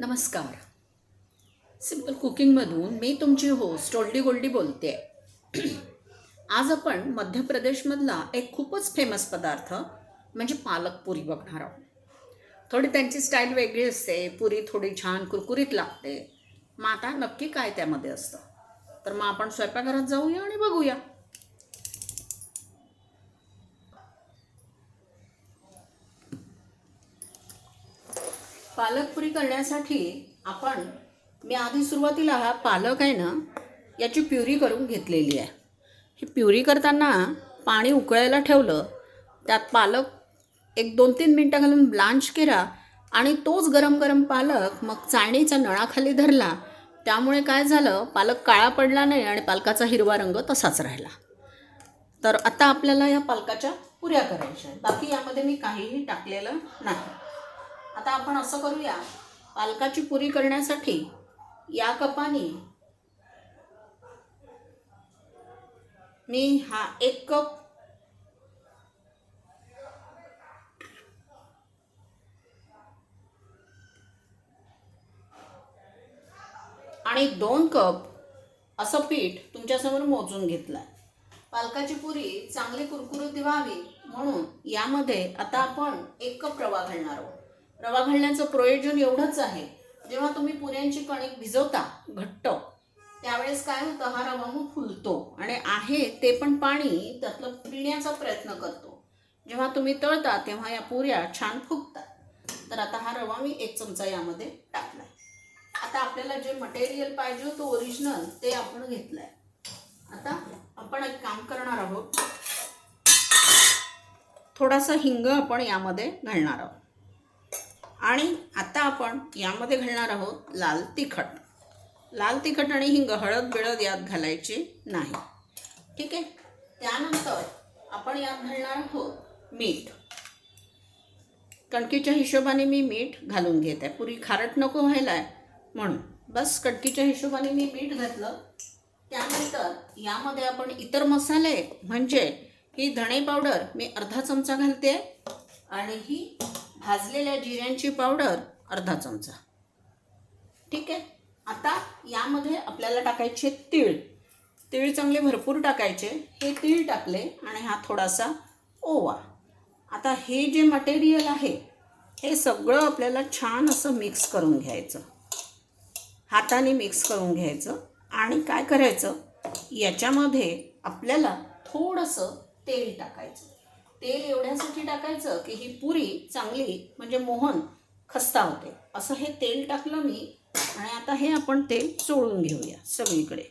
नमस्कार. सिंपल कुकिंगमधून मी तुमची होस्ट ओल्डी गोल्डी बोलते आज आपण मध्य प्रदेशमधला एक खूपच फेमस पदार्थ म्हणजे पालक पुरी बघणार आहोत. थोडी त्यांची स्टाईल वेगळी असते पुरी थोडी छान कुरकुरीत लागते. मग आता नक्की काय त्यामध्ये असतं? तर मग आपण स्वयंपाकघरात जाऊया आणि बघूया. पालक पुरी करण्यासाठी आपण मी आधी सुरुवातीला हा पालक आहे ना याची प्युरी करून घेतलेली आहे. ही प्युरी करताना पाणी उकळायला ठेवलं त्यात पालक एक दोन तीन मिनटं घालून ब्लांच केला आणि तोच गरम गरम पालक मग चाळणीच्या नळाखाली धरला. त्यामुळे काय झालं पालक काळा पडला नाही आणि पालकाचा हिरवा रंग तसाच राहिला. तर आता आपल्याला या पालकाच्या पुऱ्या करायच्या बाकी यामध्ये मी काहीही टाकलेलं नाही. आता आपण असं करूया. पालकाची पुरी करण्यासाठी या कपाने मी हा एक कप आणि दोन कप असं पीठ तुमच्यासमोर मोजून घेतलं आहे पालकाची पुरी चांगली कुरकुरीत व्हावी म्हणून यामध्ये आता आपण एक कप रवा घालणार आहोत. रवा घालण्याचं प्रयोजन एवढंच आहे. जेव्हा तुम्ही पुऱ्यांची कणिक भिजवता घट्ट त्यावेळेस काय होतं? हा रवा मग फुलतो आणि आहे ते पण पाणी त्यातलं पिण्याचा प्रयत्न करतो. जेव्हा तुम्ही तळता तेव्हा या पुऱ्या छान फुगतात. तर आता हा रवा मी एक चमचा यामध्ये टाकला आता आपल्याला जे मटेरियल पाहिजे होतं ओरिजिनल ते आपण घेतलं आहे आता आपण एक काम करणार आहोत. थोडासा हिंग आपण यामध्ये घालणार आहोत. आणि आता आपण यामध्ये घालणार आहोत लाल तिखट. लाल तिखट आणि हिंग हळद बिळद यात घालायची नाही. ठीक आहे? त्यानंतर आपण यात घालणार आहोत मीठ. कणकीच्या हिशोबाने मी मीठ घालून घेत. आहे पुरी खारट नको व्हायला आहे म्हणून. बस कणकीच्या हिशोबाने मी मीठ घातलं. त्यानंतर यामध्ये आपण इतर मसाले म्हणजे ही धणे पावडर मी अर्धा चमचा घालते. आणि ही भाजलेल्या जिऱ्यांची पावडर अर्धा चमचा. ठीक आहे? आता यामध्ये आपल्याला टाकायचे तीळ. तीळ चांगले भरपूर टाकायचे. हे तीळ टाकले आणि हा थोडासा ओवा. आता हे जे मटेरियल आहे हे सगळं आपल्याला छान असं मिक्स करून घ्यायचं. हाताने मिक्स करून घ्यायचं. आणि काय करायचं? याच्यामध्ये आपल्याला थोडंसं तेल टाकायचं. तेल एवढ्यासाठी टाकायचं की ही पुरी चांगली म्हणजे मोहन खस्ता होते. असं हे तेल टाकलं मी आणि आता हे आपण तेल चोळून घेऊया सगळीकडे.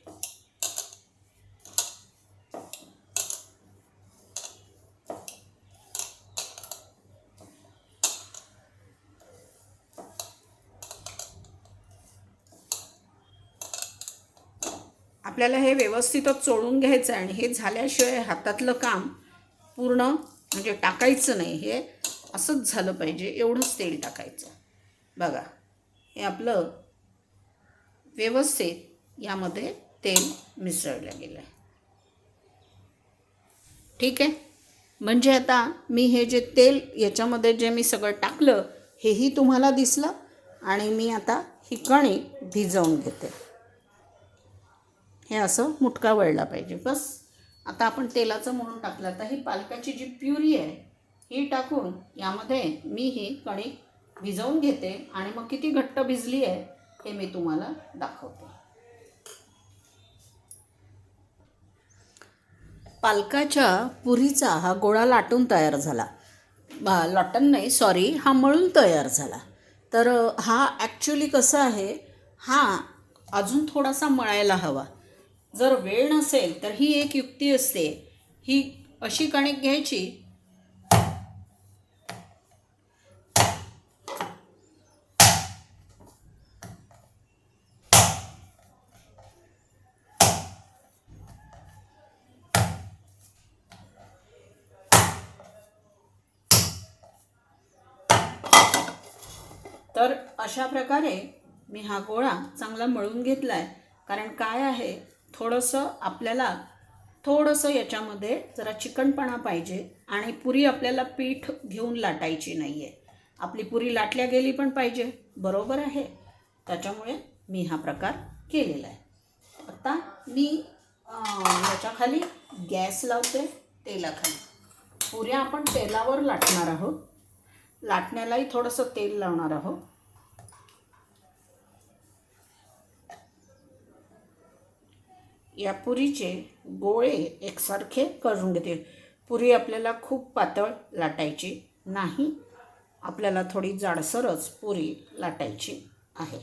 आपल्याला हे व्यवस्थितच चोळून घ्यायचं आहे आणि हे झाल्याशिवाय हातातलं काम पूर्ण म्हणजे टाकायचं नाही हे. असंच झालं पाहिजे एवढंच तेल टाकायचं. बघा हे आपलं व्यवस्थित यामध्ये तेल मिसळलं गेलं आहे ठीक आहे? म्हणजे आता मी हे जे तेल याच्यामध्ये जे मी सगळं टाकलं हेही तुम्हाला दिसलं आणि मी आता ही कणी भिजवून घेते. हे असं मुटका वळला पाहिजे बस. आता आपण तेलाचं म्हणून टाकलं. आता ही पालकाची जी प्युरी आहे ही टाकून यामध्ये मी ही कणिक भिजवून घेते आणि मग किती घट्ट भिजली आहे हे मी तुम्हाला दाखवते. पालकाच्या पुरीचा हा गोळा लाटून तयार झाला. बा लाटण नाही सॉरी हा मळून तयार झाला. तर हा ॲक्च्युली कसं आहे हा अजून थोडासा मळायला हवा. जर वेळ नसेल तर ही एक युक्ती असते. ही अशी कणिक घ्यायची. तर अशा प्रकारे मी हा गोळा चांगला मळून घेतला आहे कारण काय आहे? थोडंसं आपल्याला थोडंसं याच्यामध्ये जरा चिकणपणा पाहिजे आणि पुरी आपल्याला पीठ घेऊन लाटायची नाही आहे आपली पुरी लाटल्या गेली पण पाहिजे. बरोबर आहे. त्याच्यामुळे मी हा प्रकार केलेला आहे. आता मी याच्याखाली गॅस लावते तेलाखाली. पुऱ्या आपण तेलावर लाटणार आहोत. लाटण्यालाही थोडंसं तेल लावणार आहोत. या पुरीचे गोळे एकसारखे करून घेतील. पुरी आपल्याला खूप पातळ लाटायची नाही. आपल्याला थोडी जाडसरच पुरी लाटायची आहे.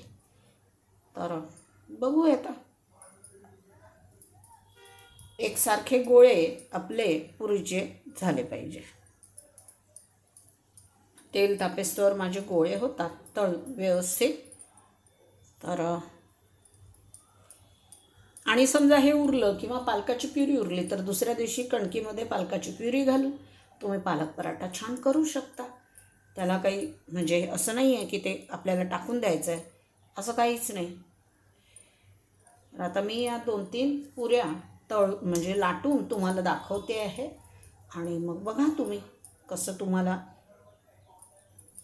तर बघू आता. एकसारखे गोळे आपले पुरीचे झाले पाहिजे. तेल तापेस्तवर माझे गोळे होतात. तळ व्यवस्थित. तर आणि समजा हे उरलं किंवा पालकाची प्युरी उरली तर दुसऱ्या दिवशी कणकीमध्ये पालकाची प्युरी घालून तुम्ही पालक पराठा छान करू शकता. त्याला काही म्हणजे असं नाही आहे की ते आपल्याला टाकून द्यायचं आहे असं काहीच नाही. तर आता मी या दोन तीन पुऱ्या तळ म्हणजे लाटून तुम्हाला दाखवते आहे. आणि मग बघा तुम्ही कसं तुम्हाला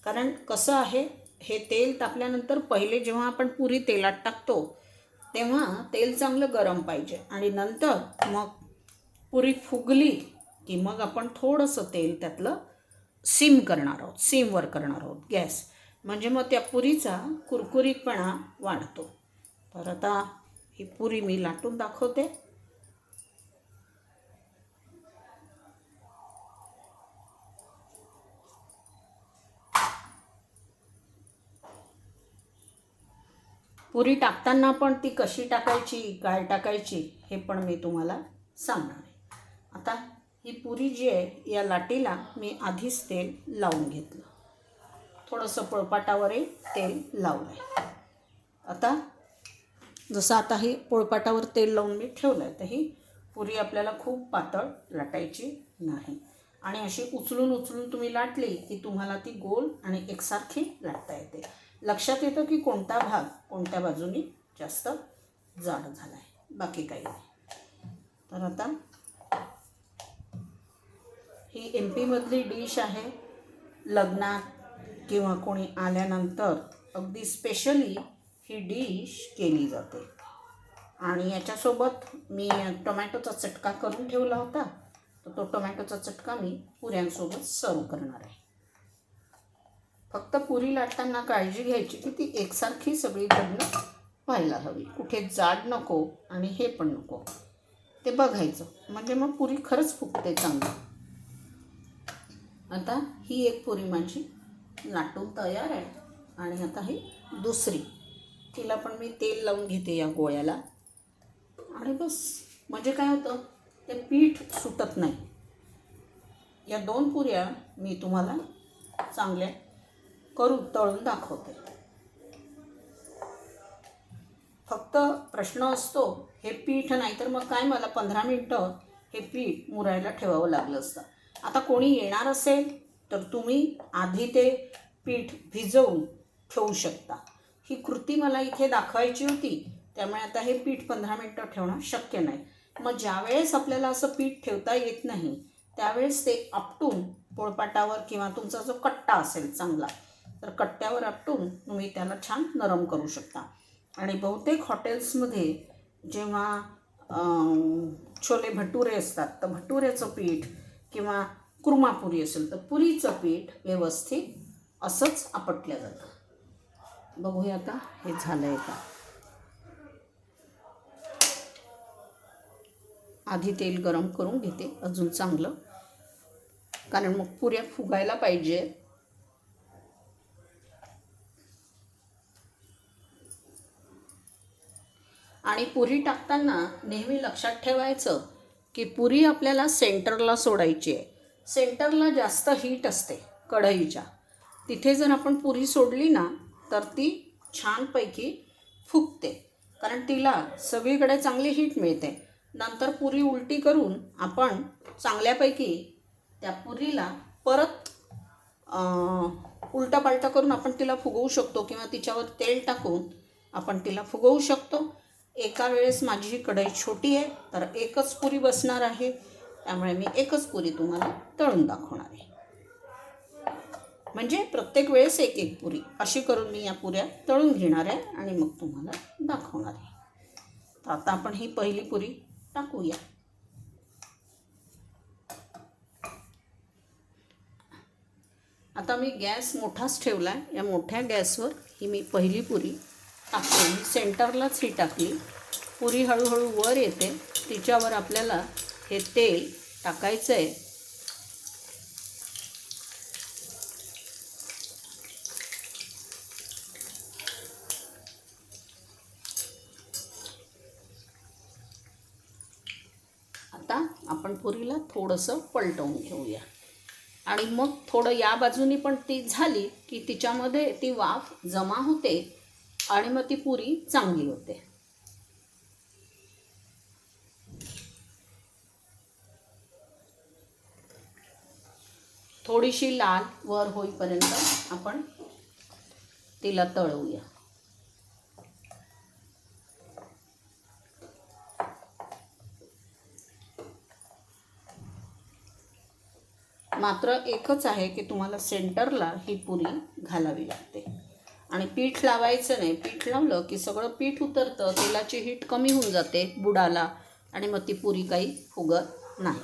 कारण कसं आहे हे तेल तापल्यानंतर पहिले जेव्हा आपण पुरी तेलात टाकतो तेव्हा तेल चांगलं गरम पाहिजे आणि नंतर मग पुरी फुगली की मग आपण थोडंसं तेल त्यातलं सिम करणार आहोत सिमवर करणार आहोत. गॅस. म्हणजे मग त्या पुरीचा कुरकुरीतपणा वाढतो. तर आता ही पुरी मी लाटून दाखवते. पुरी टाकताना पण ती कशी टाकायची काय टाकायची हे पण मी तुम्हाला सांगणार आहे. आता ही पुरी जी आहे या लाटीला मी आधीच तेल लावून घेतलं. थोडंसं पोळपाटावरही तेल लावलं आहे. आता जसं आता ही पोळपाटावर तेल लावून मी ठेवलं आहे तर ही पुरी आपल्याला खूप पातळ लाटायची नाही. आणि अशी उचलून उचलून तुम्ही लाटली की तुम्हाला ती गोल आणि एकसारखी लाटता येते. लक्षात येतं की कोणता भाग कोणत्या बाजूनी जास्त जाड झाला आहे बाकी काही नाही. तर आता ही एम पीमधली डिश आहे लग्नात किंवा कोणी आल्यानंतर अगदी स्पेशली ही डिश केली जाते. आणि याच्यासोबत मी टोमॅटोचा चटका करून ठेवला होता तर तो टोमॅटोचा चटका मी पुऱ्यांसोबत सर्व करणार आहे. फक्त पुरी लाटताना काळजी घ्यायची की ती एकसारखी सगळीकडनं व्हायला हवी. कुठे जाड नको आणि हे पण नको. ते बघायचं. म्हणजे मग पुरी खरंच फुगते चांगली. आता ही एक पुरी माझी लाटून तयार आहे. आणि आता ही दुसरी. तिला पण मी तेल लावून घेते या गोळ्याला. आणि बस. म्हणजे काय होतं? ते पीठ सुटत नाही. या दोन पुऱ्या मी तुम्हाला चांगल्या करून तळून दाखवते. फक्त प्रश्न असतो हे पीठ नाही तर मग काय? मला पंधरा मिनटं हे पीठ मुरायला ठेवावं लागलं असतं. आता कोणी येणार असेल तर तुम्ही आधी ते पीठ भिजवून ठेवू शकता. ही कृती मला इथे दाखवायची होती त्यामुळे आता हे पीठ पंधरा मिनटं ठेवणं शक्य नाही. मग ज्यावेळेस आपल्याला असं पीठ ठेवता येत नाही त्यावेळेस ते आपटून पोळपाटावर किंवा तुमचा जो कट्टा असेल चांगला तर कट्ट्यावर आपटून तुम्ही त्याला छान नरम करू शकता. आणि बहुतेक हॉटेल्समध्ये जेव्हा छोले भटुरे असतात तर भटुऱ्याचं पीठ किंवा कुर्मापुरी असेल तर पुरीचं पीठ व्यवस्थित असंच आपटलं जातं. बघूया आता हे झालं आहे का? आधी तेल गरम करून घेते अजून चांगलं. कारण मग पुऱ्या फुगायला पाहिजे. आणि पुरी टाकताना नेहमी लक्षात ठेवायचं की पुरी आपल्याला सेंटरला सोडायची आहे. सेंटरला जास्त हीट असते कढईच्या. तिथे जर आपण पुरी सोडली ना तर ती छानपैकी फुगते. कारण तिला सगळीकडे चांगली हीट मिळते. नंतर पुरी उलटी करून आपण चांगल्यापैकी त्या पुरीला परत उलटा पालटा करून आपण तिला फुगवू शकतो किंवा तिच्यावर तेल टाकून आपण तिला फुगवू शकतो. एका वेळेस माझी कढई छोटी आहे तर एकच पुरी बसणार आहे. त्यामुळे मी एकच पुरी तुम्हाला तळून दाखवणार आहे. म्हणजे प्रत्येक वेळेस एक एक पुरी अशी करून मी या पुऱ्या तळून घेणार आहे आणि मग तुम्हाला दाखवणार आहे. तर आता आपण ही पहिली पुरी टाकूया. आता मी गॅस मोठाच ठेवला आहे या मोठ्या गॅसवर ही मी पहिली पुरी टाकते. मी सेंटरलाच ही टाकली. पुरी हळूहळू वर येते. तिच्यावर आपल्याला हे तेल टाकायचं आहे आता आपण पुरीला थोडंसं पलटवून घेऊया. आणि मग थोडं या बाजूनी पण ती झाली की तिच्यामध्ये ती वाफ जमा होते. आणि मग ती पुरी चांगली होते. थोडीशी लाल वर होईपर्यंत आपण तिला तळवूया मात्र एकच आहे की तुम्हाला सेंटरला ही पुरी घालावी लागते. आणि पीठ लावायचं नाही. पीठ लावलं की सगळं पीठ उतरतं तेलाची हीट कमी होऊन जाते बुडाला आणि मग ती पुरी काही फुगत नाही.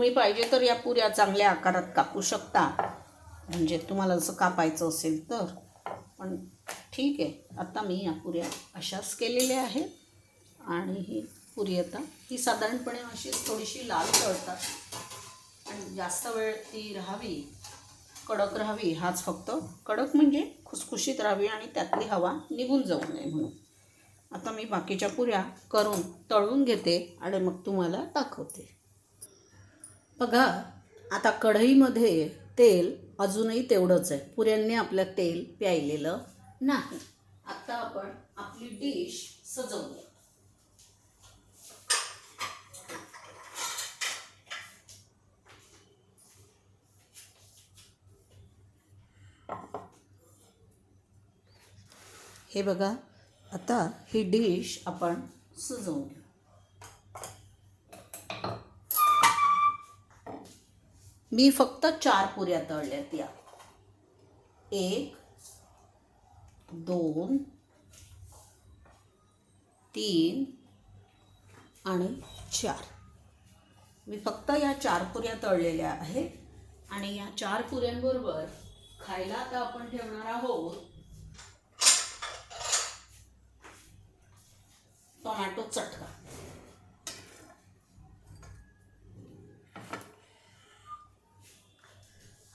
तुम्ही पाहिजे तर या पुऱ्या चांगल्या आकारात कापू शकता. म्हणजे तुम्हाला जसं कापायचं असेल तर. पण ठीक आहे. आता मी या पुऱ्या अशाच केलेल्या आहेत. आणि ही पुरी आता ही साधारणपणे अशीच थोडीशी लाल तळतात. आणि जास्त वेळ ती राहावी कडक राहावी हाच फक्त. कडक म्हणजे खुसखुशीत राहावी आणि त्यातली हवा निघून जाऊ नये म्हणून. आता मी बाकीच्या पुऱ्या करून तळून घेते आणि मग तुम्हाला दाखवते. बघा आता कढईमध्ये तेल अजूनही तेवढंच आहे. पुऱ्यांनी आपलं तेल प्यायलेलं नाही. आता आपण आपली डिश सजवूया. हे बघा आता ही डिश आपण सजवून मी फक्त चार पुऱ्या तळल्यात या एक दोन तीन आणि चार. मी फक्त या चार पुऱ्या तळलेल्या आहेत आणि या चार पुऱ्यांबरोबर खायला आता आपण ठेवणार आहोत टोमॅटो चटका.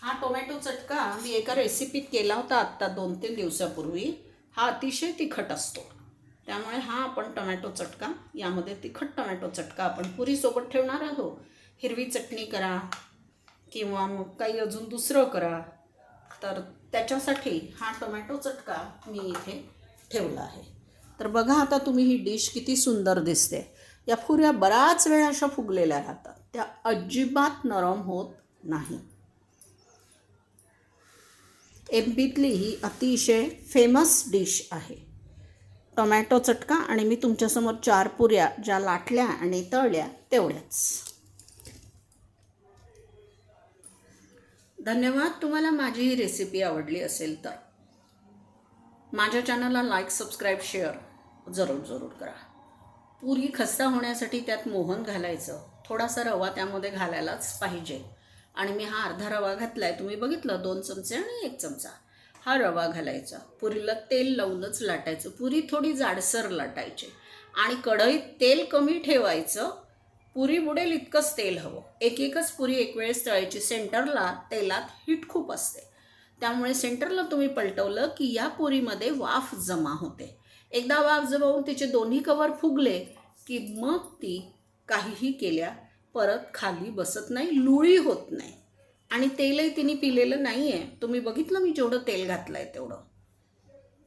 हा टोमॅटो चटका मी एका रेसिपीत केला होता आत्ता दोन तीन दिवसापूर्वी. हा अतिशय तिखट असतो. त्यामुळे हा आपण टोमॅटो चटका यामध्ये तिखट टोमॅटो चटका आपण पुरीसोबत ठेवणार आहोत. हिरवी चटणी करा किंवा मग काही अजून दुसरं करा. तर त्याच्यासाठी हा टोमॅटो चटका मी इथे ठेवला आहे. तर बघा आता तुम्ही ही डिश किती सुंदर दिसते. या पुऱ्या बराच वेळ अशा फुगलेल्या राहतात. त्या अजिबात नरम होत नाही. एमबीतली ही अतिशय फेमस डिश आहे. टोमॅटो चटका आणि मी तुमच्यासमोर चार पुऱ्या ज्या लाटल्या आणि तळल्या तेवढ्याच. धन्यवाद. तुम्हाला माझी ही रेसिपी आवडली असेल तर. माझ्या चॅनलला लाईक सबस्क्राईब शेअर जरूर जरूर करा. पुरी खस्ता होण्यासाठी त्यात मोहन घालायचं. थोडासा रवा त्यामध्ये घालायलाच पाहिजे. आणि मी हा अर्धा रवा घातला आहे तुम्ही बघितलं? दोन चमचे आणि एक चमचा. हा रवा घालायचा. पुरीला तेल लावूनच लाटायचं. पुरी थोडी जाडसर लाटायची. आणि कढईत तेल कमी ठेवायचं. पुरी बुडेल इतकंच तेल हवं. एक एकच पुरी एक वेळेस तळायची. सेंटरला तेलात हीट खूप असते. त्यामुळे सेंटरला तुम्ही पलटवलं की या पुरीमध्ये वाफ जमा होते. एकदा वाफ जमावून तिचे दोन्ही कवर फुगले की मग ती काहीही केल्या परत खाली बसत नाही लुळी होत नाही. आणि तेलही तिने पिलेलं नाही आहे तुम्ही बघितलं मी जेवढं तेल घातलं आहे तेवढं.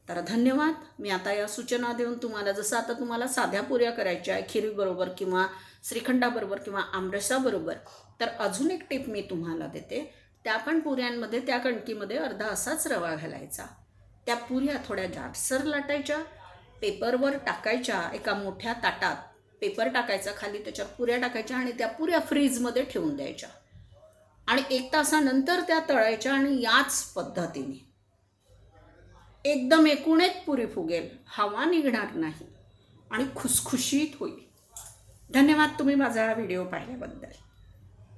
तर धन्यवाद. मी आता या सूचना देऊन तुम्हाला जसं आता तुम्हाला साध्या पुऱ्या करायच्या आहे खिरीबरोबर किंवा श्रीखंडाबरोबर किंवा आमरसाबरोबर. तर अजून एक टिप मी तुम्हाला देते. त्या पण पुऱ्यांमध्ये त्या कणकीमध्ये अर्धा असाच रवा घालायचा. त्या पुऱ्या थोड्या जाडसर लाटायच्या पेपरवर टाकायच्या एका मोठ्या ताटात. पेपर टाकायचा खाली त्याच्यावर पुऱ्या टाकायच्या आणि त्या पुऱ्या फ्रीजमध्ये ठेवून द्यायच्या. आणि एक तासानंतर त्या तळायच्या आणि याच पद्धतीने. एकदम एकूण एक पुरी फुगेल हवा निघणार नाही आणि खुसखुशीत होईल. धन्यवाद तुम्ही माझा हा व्हिडिओ पाहिल्याबद्दल.